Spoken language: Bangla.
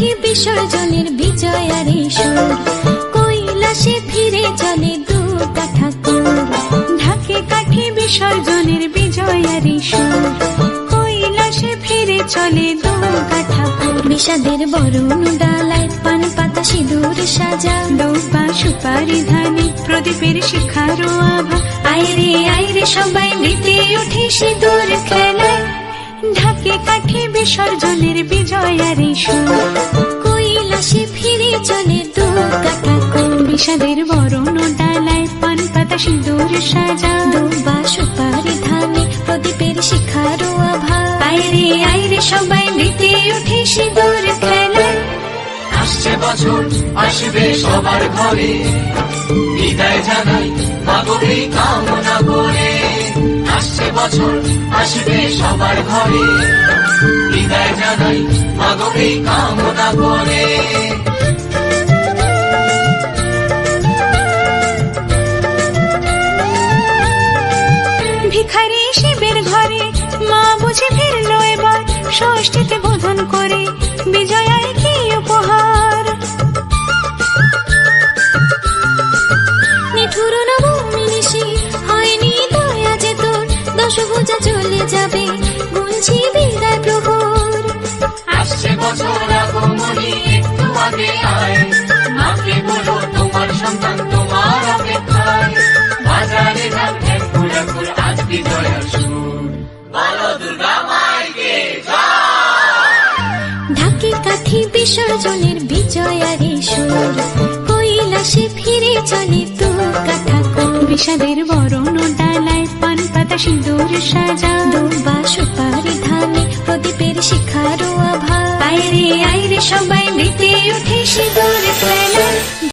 বিসর্জনের বিজয়ারে সুর। কৈলাসে ফিরে চলে দুর্গা ঠাকুর। ঢাকে কাঠি বিসর্জনের বিজয়ারে সুর। কৈলাসে ফিরে চলে দুর্গা ঠাকুর। বিষাদের বরণ ডালায় পান পাতা সিঁদুর সাজা। ডোবা সুপারি, ধানে, প্রদীপের শিখারো আভা। আইরে আইরে সবাই মেতে উঠে সিঁদুর খেলায় ঢাকে কাঠে বিসর্জনের বিজয়ারে কৈলাসে ফিরে চলে ঠাকুর। বিষাদের বরণ ডালায় পান পাতা সিঁদুর সাজা। দুবা সুপারি ধানে প্রদীপের শিখারো আভা আইরে আইরে সবাই মেতে উঠে সিঁদুর খেলায়। আসছে বছর, আসবে সবার ঘরে। বিদায় জানাই করে আসছে বছর আসবে সবার ঘরে। বিদায় জানাই মাগবে কামনা করে। ভিখারি শিবের ঘরে মা বুঝে ফিরলো এবার, ষষ্ঠীতে বোধন করে। দশভুজা চলে যাবে গুনছি বিদায় প্রহর। আসছে বছর আগমনী একটু আগে আয়। মাকে বলো তোমার সন্তান তোমার অপেক্ষায়। বাজারে ফুলে ফুল আজ বিজয়ার সুর। বলো দুর্গা মাইকে ঢাকে কাঠি বিসর্জনের বিজয়ারে সুর। কৈলাসে ফিরে চলে দুর্গা ঠাকুর। বিষাদের বরণ সাদা সিঁদুর সাজানো বা সুপারি ধানে, প্রদীপের শিখারো আভা আইরে সবাই মেতে উঠে সিঁদুর ফেলা।